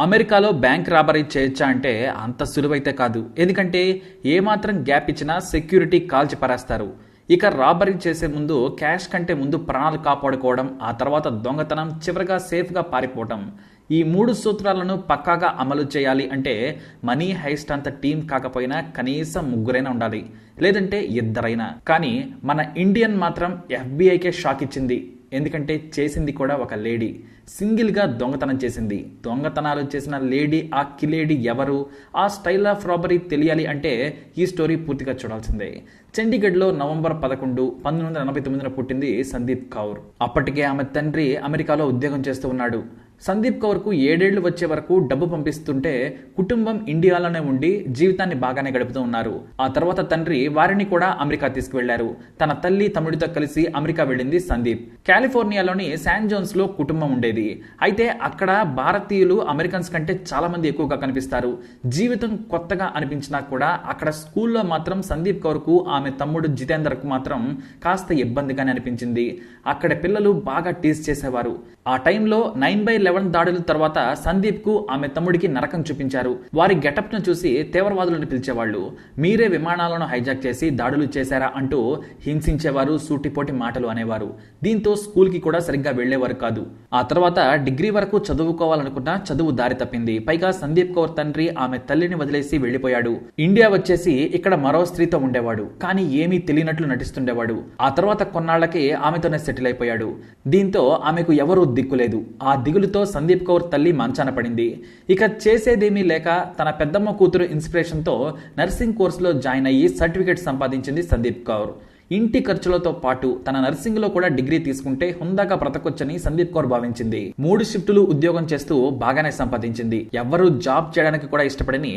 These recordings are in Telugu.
అమెరికాలో బ్యాంక్ రాబరీ చేయొచ్చా అంటే అంత సులువైతే కాదు. ఎందుకంటే ఏమాత్రం గ్యాప్ ఇచ్చినా సెక్యూరిటీ కాల్చి పరేస్తారు. ఇక రాబరీ చేసే ముందు క్యాష్ కంటే ముందు ప్రాణాలు కాపాడుకోవడం ఆ తర్వాత దొంగతనం చివరిగా సేఫ్గా పారిపోవడం. ఈ మూడు సూత్రాలను పక్కాగా అమలు చేయాలి అంటే మనీ హైస్ట్ అంత టీం కాకపోయినా కనీసం ముగ్గురైనా ఉండాలి. లేదంటే ఇద్దరైనా. కానీ మన ఇండియన్ మాత్రం ఎఫ్బీఐకే షాక్ ఇచ్చింది. ఎందుకంటే చేసింది కూడా ఒక లేడీ. సింగిల్గా దొంగతనం చేసింది. దొంగతనాలు చేసిన లేడీ ఆ కిలేడీ ఎవరు? ఆ స్టైల్ ఆఫ్ రాబరీ తెలియాలి అంటే ఈ స్టోరీ పూర్తిగా చూడాల్సిందే. చండీగఢ్లో నవంబర్ పదకొండు పంతొమ్మిది వందల ఎనభై తొమ్మిదిన పుట్టింది సందీప్ కౌర్. అప్పటికే ఆమె తండ్రి అమెరికాలో ఉద్యోగం చేస్తూ ఉన్నాడు. సందీప్ కౌర్కు ఏడేళ్ళు వచ్చే వరకు డబ్బు పంపిస్తుంటే కుటుంబం ఇండియాలోనే ఉండి జీవితాన్ని బాగానే గడుపుతూ ఉన్నారు. ఆ తర్వాత తండ్రి వారిని కూడా అమెరికా తీసుకువెళ్ళారు. తన తల్లి తమ్ముడితో కలిసి అమెరికా వెళ్ళింది సందీప్. కాలిఫోర్నియాలోని శాన్ జోన్స్లో కుటుంబం ఉండేది. అయితే అక్కడ భారతీయులు అమెరికన్స్ కంటే చాలా మంది ఎక్కువగా కనిపిస్తారు. జీవితం కొత్తగా అనిపించినా కూడా అక్కడ స్కూల్లో మాత్రం సందీప్ కౌర్కు ఆమె తమ్ముడు జితేందర్కు మాత్రం కాస్త ఇబ్బందిగానే అనిపించింది. అక్కడ పిల్లలు బాగా టీస్ చేసేవారు. ఆ టైంలో నైన్ బై లెవెన్ దాడుల తర్వాత సందీప్కు ఆమె తమ్ముడికి నరకం చూపించారు. వారి గెటప్ను చూసి తీవ్రవాదులను పిలిచేవాళ్ళు మీరే విమానాలను హైజాక్ చేసి దాడులు చేశారా? అంటూ హింసించేవారు సూటిపోటి మాటలు అనేవారు. దీంతో స్కూల్కి కూడా సరిగ్గా వెళ్ళేవారు కాదు. ఆ తర్వాత డిగ్రీ వరకు చదువుకోవాలనుకున్న చదువు దారి తప్పింది. పైగా సందీప్ కౌర్ తండ్రి ఆమె తల్లిని వదిలేసి వెళ్ళిపోయాడు ఇండియా వచ్చేసి ఇక్కడ మరో స్త్రీతో ఉండేవాడు కానీ ఏమీ తెలియనట్లు నటిస్తుండేవాడు. ఆ తర్వాత కొన్నాళ్ళకి ఆమెతోనే సెటిల్ అయిపోయాడు. దీంతో ఆమెకు ఎవరూ దిక్కులేదు ఆ దిగులుతో సందీప్ కౌర్ తల్లి మంచాన పడింది. ఇక చేసేదేమీ లేక తన పెద్దమ్మ కూతురు ఇన్స్పిరేషన్తో నర్సింగ్ కోర్సులో జాయిన్ అయ్యి సర్టిఫికేట్ సంపాదించింది సందీప్ కౌర్. ఇంటి ఖర్చులతో పాటు తన నర్సింగ్లో కూడా డిగ్రీ తీసుకుంటే హుందాగా బ్రతకొచ్చని సందీప్ కౌర్ భావించింది. మూడు షిఫ్టులు ఉద్యోగం చేస్తూ బాగానే సంపాదించింది. ఎవ్వరూ జాబ్ చేయడానికి కూడా ఇష్టపడని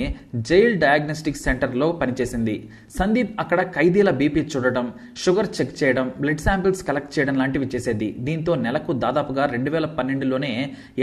జైల్ డయాగ్నోస్టిక్ సెంటర్లో పనిచేసింది. సందీప్ అక్కడ ఖైదీల బీపీ చూడటం షుగర్ చెక్ చేయడం బ్లడ్ శాంపిల్స్ కలెక్ట్ చేయడం లాంటివి చేసేది. దీంతో నెలకు దాదాపుగా రెండు వేల పన్నెండులోనే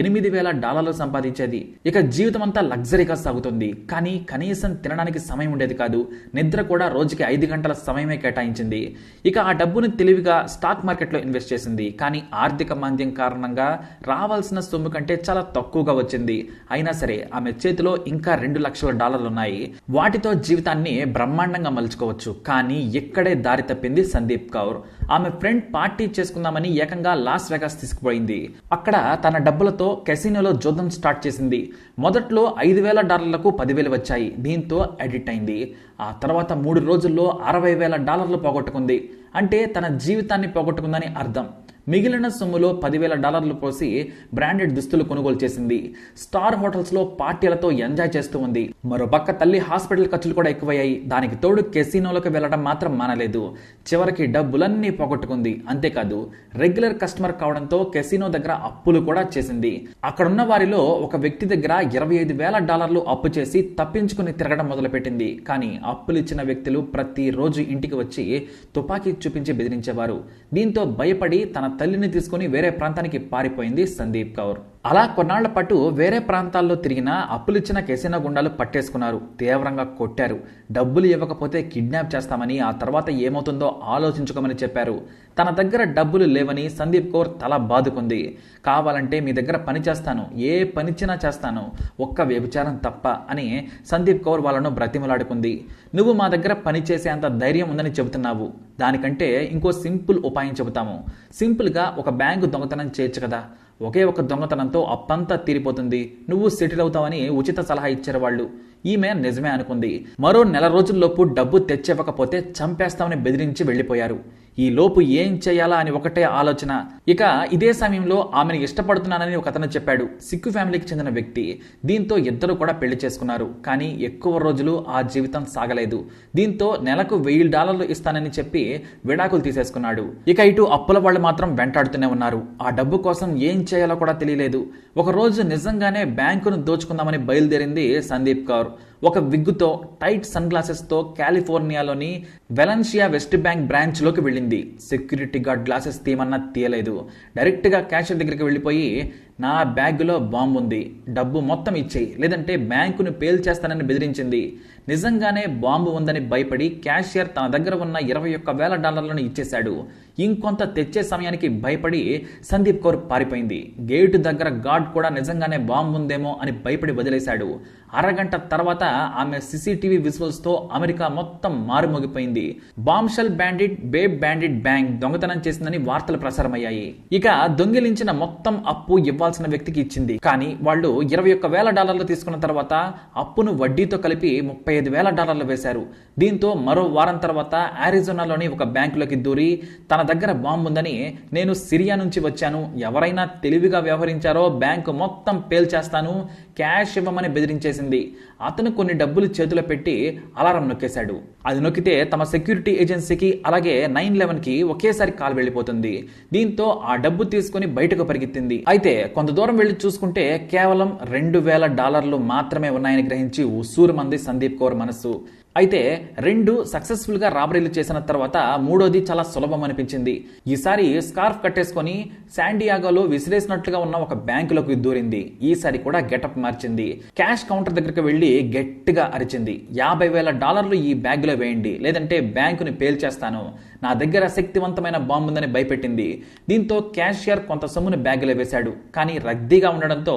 ఎనిమిది వేల డాలర్లు సంపాదించేది. ఇక జీవితం అంతా లగ్జరీగా సాగుతుంది. కానీ కనీసం తినడానికి సమయం ఉండేది కాదు. నిద్ర కూడా రోజుకి ఐదు గంటల సమయమే కేటాయించింది. ఇక ఆ డబ్బును తెలివిగా స్టాక్ మార్కెట్లో ఇన్వెస్ట్ చేసింది. కానీ ఆర్థిక మాంద్యం కారణంగా రావాల్సిన సొమ్ము కంటే చాలా తక్కువగా వచ్చింది. అయినా సరే ఆమె చేతిలో ఇంకా రెండు లక్షల డాలర్లు ఉన్నాయి వాటితో జీవితాన్ని బ్రహ్మాండంగా మలుచుకోవచ్చు. కానీ ఇక్కడే దారి తప్పింది సందీప్ కౌర్. ఆమె ఫ్రెండ్ పార్టీ చేసుకుందామని ఏకంగా లాస్ వెగాస్ తీసుకుపోయింది. అక్కడ తన డబ్బులతో కెసినోలో జోదం స్టార్ట్ చేసింది. మొదట్లో ఐదు వేల డాలర్లకు పదివేలు వచ్చాయి. దీంతో ఎడిట్ అయింది. ఆ తర్వాత మూడు రోజుల్లో అరవై వేల డాలర్లు పోగొట్టుకుంది. అంటే తన జీవితాన్ని పోగొట్టుకుందని అర్థం. మిగిలిన సొమ్ములో పదివేల డాలర్లు పోసి బ్రాండెడ్ దుస్తులు కొనుగోలు చేసింది. స్టార్ హోటల్స్లో పార్టీలతో ఎంజాయ్ చేస్తూ ఉంది. మరోపక్క తల్లి హాస్పిటల్ ఖర్చులు కూడా ఎక్కువయ్యాయి. దానికి తోడు కెసినోలకు వెళ్ళడం మాత్రం మానలేదు. చివరికి డబ్బులన్నీ పోగొట్టుకుంది. అంతేకాదు రెగ్యులర్ కస్టమర్ కావడంతో కెసినో దగ్గర అప్పులు కూడా చేసింది. అక్కడున్న వారిలో ఒక వ్యక్తి దగ్గర ఇరవై ఐదు వేల డాలర్లు అప్పు చేసి తప్పించుకుని తిరగడం మొదలుపెట్టింది. కానీ అప్పులు ఇచ్చిన వ్యక్తులు ప్రతిరోజు ఇంటికి వచ్చి తుపాకీ చూపించి బెదిరించేవారు. దీంతో భయపడి తన తల్లిని తీసుకుని వేరే ప్రాంతానికి పారిపోయింది సందీప్ కౌర్. అలా కొన్నాళ్ళ పాటు వేరే ప్రాంతాల్లో తిరిగిన అప్పులిచ్చిన కెసినో గుండాలు పట్టేసుకున్నారు. తీవ్రంగా కొట్టారు. డబ్బులు ఇవ్వకపోతే కిడ్నాప్ చేస్తామని ఆ తర్వాత ఏమవుతుందో ఆలోచించుకోమని చెప్పారు. తన దగ్గర డబ్బులు లేవని సందీప్ కౌర్ తల బాదుకుంది. కావాలంటే మీ దగ్గర పని చేస్తాను. ఏ పనిచ్చినా చేస్తాను. ఒక్క వ్యభిచారం తప్ప అని సందీప్ కౌర్ వాళ్ళను బ్రతిమలాడుకుంది. నువ్వు మా దగ్గర పని చేసేంత ధైర్యం ఉందని చెబుతున్నావు. దానికంటే ఇంకో సింపుల్ ఉపాయం చెబుతాము. సింపుల్గా ఒక బ్యాంకు దొంగతనం చేయొచ్చు కదా. ఒకే ఒక దొంగతనంతో అప్పంతా తీరిపోతుంది. నువ్వు సెటిల్ అవుతావని ఉచిత సలహా ఇచ్చారు వాళ్ళు. ఈమె నిజమే అనుకుంది. మరో నెల రోజుల్లోపు డబ్బు తెచ్చివ్వకపోతే చంపేస్తామని బెదిరించి వెళ్ళిపోయారు ఈ లోపు ఏం చేయాలా అని ఒకటే ఆలోచన. ఇక ఇదే సమయంలో ఆమెను ఇష్టపడుతున్నానని ఒక అతను చెప్పాడు. సిక్కు ఫ్యామిలీకి చెందిన వ్యక్తి. దీంతో ఇద్దరు కూడా పెళ్ళి చేసుకున్నారు. కానీ ఎక్కువ రోజులు ఆ జీవితం సాగలేదు. దీంతో నెలకు వెయ్యి డాలర్లు ఇస్తానని చెప్పి విడాకులు తీసేసుకున్నాడు. ఇక ఇటు అప్పుల వాళ్ళు మాత్రం వెంటాడుతూనే ఉన్నారు. ఆ డబ్బు కోసం ఏం చేయాలో కూడా తెలియలేదు. ఒకరోజు నిజంగానే బ్యాంకును దోచుకుందామని బయలుదేరింది సందీప్ కౌర్. ఒక విగ్గుతో టైట్ సన్ గ్లాసెస్తో కాలిఫోర్నియాలోని వెలన్షియా వెస్ట్ బ్యాంక్ బ్రాంచ్లోకి వెళ్ళింది. సెక్యూరిటీ గార్డ్ గ్లాసెస్ తీయమన్నా తీయలేదు. డైరెక్ట్గా క్యాషియర్ దగ్గరికి వెళ్ళిపోయి నా బ్యాగ్లో బాంబు ఉంది డబ్బు మొత్తం ఇచ్చేయి. లేదంటే బ్యాంకును పేల్చేస్తానని బెదిరించింది. నిజంగానే బాంబు ఉందని భయపడి క్యాషియర్ తన దగ్గర ఉన్న ఇరవై ఒక్క వేల డాలర్లను ఇచ్చేశాడు. ఇంకొంత తెచ్చే సమయానికి భయపడి సందీప్ కౌర్ పారిపోయింది. గేటు దగ్గర గార్డ్ కూడా నిజంగానే బాంబు ఉందేమో అని భయపడి వదిలేశాడు. అరగంట తర్వాత ఆమె సీసీటీవీ విజువల్స్తో అమెరికా మొత్తం మారుమోగిపోయింది. Bombshell bandit babe bandit bank దొంగతనం చేసిందని వార్తలు ప్రసారమయ్యాయి. ఇక దొంగిలించిన మొత్తం అప్పు ఇవ్వాల్సిన వ్యక్తికి ఇచ్చింది. కానీ వాళ్ళు ఇరవై ఒక్క వేల డాలర్లు తీసుకున్న తర్వాత అప్పును వడ్డీతో కలిపి ముప్పై ఐదు వేల డాలర్లు వేశారు. దీంతో మరో వారం తర్వాత ఆరిజోనాలోని ఒక బ్యాంకులోకి దూరి తన దగ్గర బాంబు ఉందని నేను సిరియా నుంచి వచ్చాను. ఎవరైనా తెలివిగా వ్యవహరించారో బ్యాంకు మొత్తం పేల్చేస్తాను. క్యాష్ ఇవ్వమని బెదిరించేసింది. అతను కొన్ని డబ్బులు చేతిలో పెట్టి అలారం నొక్కేశాడు. అది నొక్కితే తమ సెక్యూరిటీ ఏజెన్సీకి అలాగే నైన్ లెవెన్కి ఒకేసారి కాల్ వెళ్ళిపోతుంది. దీంతో ఆ డబ్బు తీసుకుని బయటకు పరిగెత్తింది. అయితే కొంత దూరం వెళ్ళి చూసుకుంటే కేవలం రెండు వేల డాలర్లు మాత్రమే ఉన్నాయని గ్రహించి ఉసూరు మంది సందీప్ కౌర్ మనస్సు. అయితే రెండు సక్సెస్ఫుల్గా రాబరీలు చేసిన తర్వాత మూడోది చాలా సులభం అనిపించింది. ఈసారి స్కార్ఫ్ కట్టేసుకొని శాండియాగోలో విసిరేసినట్లుగా ఉన్న ఒక బ్యాంకులోకి దూరింది. ఈసారి కూడా గెటప్ మార్చింది. క్యాష్ కౌంటర్ దగ్గరికి వెళ్ళి గట్టిగా అరిచింది. యాభై వేల డాలర్లు ఈ బ్యాగ్లో వేయండి. లేదంటే బ్యాంకుని పేల్చేస్తాను. నా దగ్గర శక్తివంతమైన బాంబు ఉందని భయపెట్టింది. దీంతో క్యాషియర్ కొంత సొమ్మును బ్యాగులో వేశాడు. కానీ రద్దీగా ఉండడంతో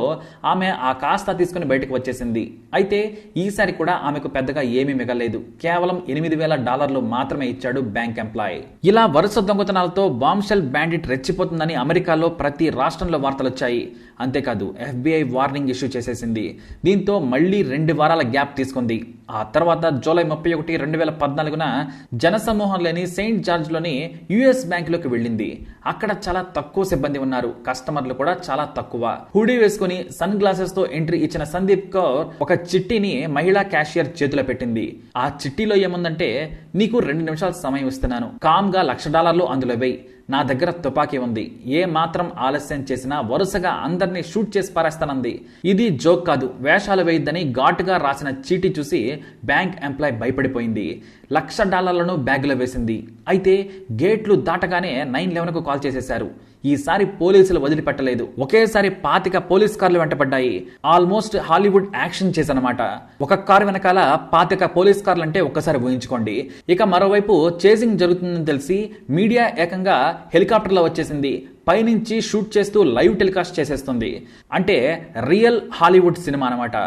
ఆమె ఆ కాస్త తీసుకుని బయటకు వచ్చేసింది. అయితే ఈసారి కూడా ఆమెకు పెద్దగా ఏమీ మిగలేదు. కేవలం ఎనిమిది వేల డాలర్లు మాత్రమే ఇచ్చాడు బ్యాంక్ ఎంప్లాయ్. ఇలా వరుస దొంగతనాలతో బాంబ్షెల్ బ్యాండిట్ రెచ్చిపోతుందని అమెరికాలో ప్రతి రాష్ట్రంలో వార్తలు వచ్చాయి. అంతేకాదు ఎఫ్బిఐ వార్నింగ్ ఇష్యూ చేసేసింది. దీంతో మళ్ళీ రెండు వారాల గ్యాప్ తీసుకుంది. ఆ తర్వాత జూలై ముప్పై ఒకటి రెండు వేల పద్నాలుగున జనసమూహం లేని సెయింట్ జార్జ్లోని యుఎస్ బ్యాంకులోకి వెళ్ళింది. అక్కడ చాలా తక్కువ సిబ్బంది ఉన్నారు. కస్టమర్లు కూడా చాలా తక్కువ. హుడీ వేసుకుని సన్ గ్లాసెస్తో ఎంట్రీ ఇచ్చిన సందీప్ కౌర్ ఒక చిట్టిని మహిళా క్యాషియర్ చేతిలో పెట్టింది. ఆ చిట్టిలో ఏముందంటే నీకు రెండు నిమిషాలు సమయం ఇస్తున్నాను. కామ్గా లక్ష డాలర్లు అందులో వేయి. నా దగ్గర తుపాకీ ఉంది. ఏ మాత్రం ఆలస్యం చేసినా వరుసగా అందరినీ షూట్ చేసి పారేస్తానంది. ఇది జోక్ కాదు. వేషాలు వేయద్దని ఘాటుగా రాసిన చీటీ చూసి బ్యాంక్ ఎంప్లాయ్ భయపడిపోయింది. లక్ష డాలర్లను బ్యాగులో వేసింది. అయితే గేట్లు దాటగానే నైన్ లెవెన్కు కాల్ చేసేశారు. ఈసారి పోలీసులు వదిలిపెట్టలేదు. ఒకేసారి పాతిక పోలీస్ కార్లు వెంటపడ్డాయి ఆల్మోస్ట్ హాలీవుడ్ యాక్షన్ చేసనమాట. ఒక కారు వెనకాల పాతిక పోలీస్ కార్లు అంటే ఒక్కసారి ఊహించుకోండి. ఇక మరోవైపు చేసింగ్ జరుగుతుందని తెలిసి మీడియా ఏకంగా హెలికాప్టర్లో వచ్చేసింది. పైనుంచి షూట్ చేస్తూ లైవ్ టెలికాస్ట్ చేసేస్తుంది. అంటే రియల్ హాలీవుడ్ సినిమా అనమాట.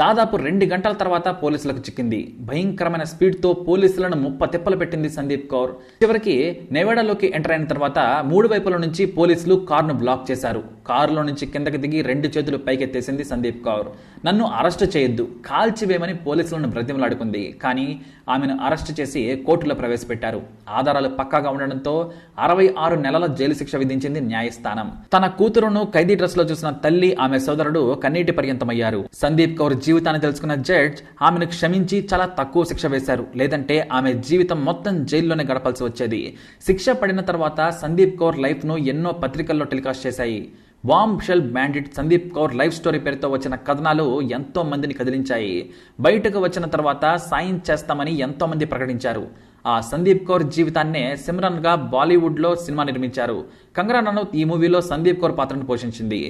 దాదాపు రెండు గంటల తర్వాత పోలీసులకు చిక్కింది. భయంకరమైన స్పీడ్తో పోలీసులను ముప్ప తిప్పలు పెట్టింది సందీప్ కౌర్. చివరికి నెవాడాలోకి ఎంటర్ అయిన తర్వాత మూడు వైపుల నుంచి పోలీసులు కారును బ్లాక్ చేశారు. కారులో నుంచి కిందకి దిగి రెండు చేతులు పైకెత్తేసింది సందీప్ కౌర్. నన్ను అరెస్ట్ చేయొద్దు కాల్చివేయమని పోలీసులను బ్రతిమలాడుకుంది. కానీ ఆమెను అరెస్ట్ చేసి కోర్టులో ప్రవేశపెట్టారు. ఆధారాలు పక్కాగా ఉండడంతో అరవై ఆరు నెలల జైలు శిక్ష విధించింది న్యాయస్థానం. తన కూతురును ఖైదీ డ్రెస్లో చూసిన తల్లి ఆమె సోదరుడు కన్నీటి పర్యంతమయ్యారు. సందీప్ కౌర్ జీవితాన్ని తెలుసుకున్న జడ్జ్ ఆమెను క్షమించి చాలా తక్కువ శిక్ష వేశారు. లేదంటే ఆమె జీవితం మొత్తం జైల్లోనే గడపాల్సి వచ్చేది. శిక్ష పడిన తర్వాత సందీప్ కౌర్ లైఫ్ను ఎన్నో పత్రికల్లో టెలికాస్ట్ చేశాయి. Bombshell bandit Sandeep Kaur life story పేరుతో వచ్చిన కథనాలు ఎంతో మందిని కదిలించాయి. బయటకు వచ్చిన తర్వాత సాయం చేస్తామని ఎంతో మంది ప్రకటించారు. ఆ సందీప్ కౌర్ జీవితాన్నే సిమ్రన్గా బాలీవుడ్లో సినిమా నిర్మించారు. కంగనా రనౌత్ ఈ మూవీలో సందీప్ కౌర్ పాత్రను పోషించింది.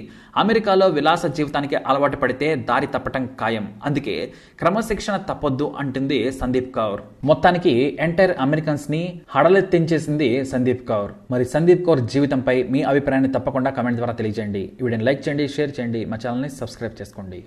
అమెరికాలో విలాస జీవితానికి అలవాటు పడితే దారి తప్పటం ఖాయం. అందుకే క్రమశిక్షణ తప్పొద్దు అంటుంది సందీప్ కౌర్. మొత్తానికి ఎంటైర్ అమెరికన్స్ని హడలెత్తించేసింది సందీప్ కౌర్. మరి సందీప్ కౌర్ జీవితంపై మీ అభిప్రాయాన్ని తప్పకుండా కమెంట్ ద్వారా తెలియజేయండి. ఈ వీడియోని లైక్ చేయండి షేర్ చేయండి. మా ఛానల్ని సబ్స్క్రైబ్ చేసుకోండి.